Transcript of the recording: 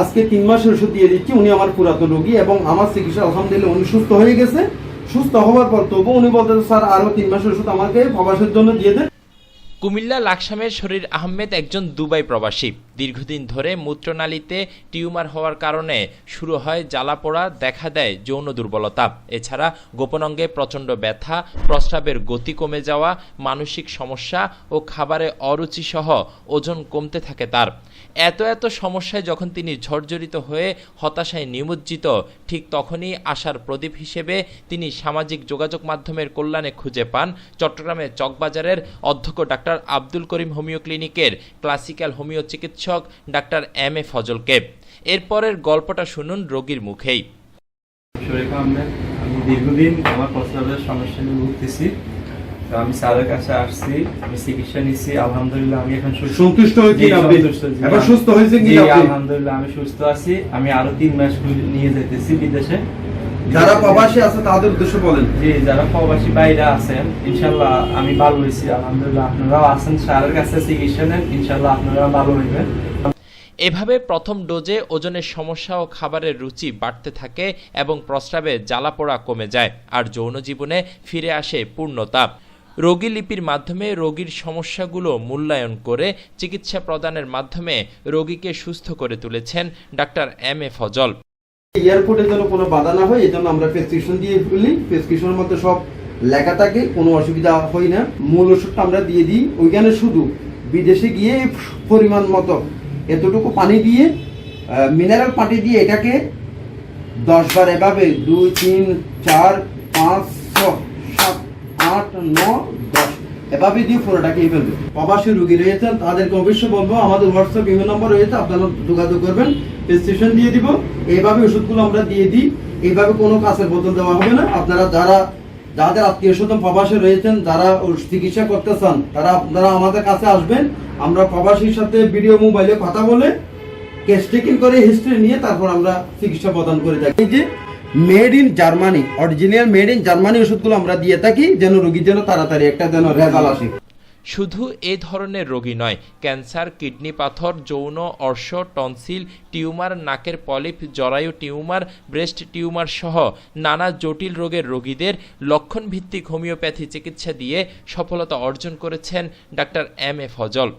আজকে তিন মাসের ওষুধ দিয়ে দিচ্ছি, উনি আমার পুরাতন রোগী এবং আমার চিকিৎসা আলহামদুলিল্লাহ উনি সুস্থ হয়ে গেছে। সুস্থ হওয়ার পর তবু উনি বলতেন স্যার আরও তিন মাসের ওষুধ আমাকে প্রবাসের জন্য দিয়ে দেন। কুমিল্লা লাকসামের শরীর আহমেদ একজন দুবাই প্রবাসী। দীর্ঘদিন ধরে মূত্রনালীতে টিউমার হওয়ার কারণে শুরু হয় জ্বালাপোড়া, দেখা দেয় যৌন দুর্বলতা। এছাড়া গোপন অঙ্গে প্রচণ্ড ব্যথা, প্রস্রাবের গতি কমে যাওয়া, মানসিক সমস্যা ও খাবারে অরুচি সহ ওজন কমতে থাকে তার। এত এত সমস্যায় যখন তিনি ঝর্জরিত হয়ে হতাশায় নিমজ্জিত, ঠিক তখনই আশার প্রদীপ হিসেবে তিনি সামাজিক যোগাযোগ মাধ্যমের কল্যাণে খুঁজে পান চট্টগ্রামের চকবাজারের অধ্যক্ষ ডাক্তার আব্দুল করিম হোমিও ক্লিনিকের ক্লাসিক্যাল হোমিও চিকিৎসক ডাক্তার এম এ ফজলকে এরপরের গল্পটা শুনুন রোগীর মুখেই। শরীফ আহমেদ আমি দীর্ঘদিন আমার প্রস্রাবের সমস্যা নিয়ে ভুগতেছি। তো আমি স্যারের কাছে আসছি আমি চিকিৎসা নিচ্ছি আলহামদুলিল্লাহ আমি এখন সন্তুষ্ট হয়েছি সুস্থ হয়েছে কি আলহামদুলিল্লাহ আমি সুস্থ আছি। আমি আরও তিন মাস নিয়ে যেতেছি বিদেশে। যারা প্রবাসী আছে তাদের উদ্দেশ্য বলেন। জি যারা প্রবাসী বাইরে আছেন ইনশাল্লাহ আমি ভালো হয়েছি আলহামদুলিল্লাহ। আপনারাও আছেন স্যারের কাছে চিকিৎসা নেন ইনশাল্লাহ আপনারা ভালো হইবেন। এভাবে প্রথম ডোজে ওজনের সমস্যা ও খাবারের রুচি বাড়তে থাকে এবং প্রস্রাবে জ্বালাপোড়া কমে যায় আর যৌন জীবনে ফিরে আসে পূর্ণতা। রোগী লিপির মাধ্যমে রোগীর সমস্যাগুলো মূল্যায়ন করে চিকিৎসা প্রদানের মাধ্যমে রোগীকে সুস্থ করে তুলেছেন ডাক্তার এম এ ফজল। এয়ারপোর্টে যেন কোনো বাধা না হয় এই জন্য আমরা প্রেসক্রিপশন দিয়ে ফেলি প্রেসক্রিপশনের মধ্যে সব লেখা থাকে, কোনো অসুবিধা হয় না। মূল ওষুধটা আমরা দিয়ে দিই, ওইখানে শুধু বিদেশে গিয়ে পরিমাণ মতো এতটুকু পানি দিয়ে মিনারেল পানি দিয়ে এটাকে দশ বার এভাবে দুই, তিন, চার, পাঁচ, ছ, সাত, আট, ন এভাবে দিয়ে পুরোটা খেয়ে ফেলবে। প্রবাসী রুগী রয়েছেন তাদেরকে অবশ্যই বলব, আমাদের হোয়াটসঅ্যাপ ইমেল নম্বর রয়েছে আপনারা যোগাযোগ করবেন প্রেসক্রিপশন দিয়ে দিব। এইভাবে ওষুধগুলো আমরা দিয়ে দিই, এইভাবে কোনো কাছের বোতল দেওয়া হবে না। আপনারা যারা, যাদের আত্মীয় স্বজন প্রবাসে রয়েছেন, যারা চিকিৎসা করতে চান, তারা আপনারা আমাদের কাছে আসবেন। আমরা প্রবাসীর সাথে ভিডিও মোবাইলে কথা বলে কেস টেকিং করে হিস্ট্রি নিয়ে তারপর আমরা চিকিৎসা প্রদান করে থাকি। যে made in Germany original made in Germany ওষুধগুলো আমরা দিয়ে থাকি, যেন রোগীর যেন তাড়াতাড়ি একটা যেন রেজাল্ট আসে। শুধু এ ধরনের রোগী নয় ক্যান্সার কিডনি পাথর, যৌন, অর্শ টনসিল টিউমার নাকের পলিপ জরায়ু টিউমার ব্রেস্ট টিউমার সহ নানা জটিল রোগের রোগীদের লক্ষণভিত্তিক হোমিওপ্যাথি চিকিৎসা দিয়ে সফলতা অর্জন করেছেন ডাক্তার এম এ ফজল।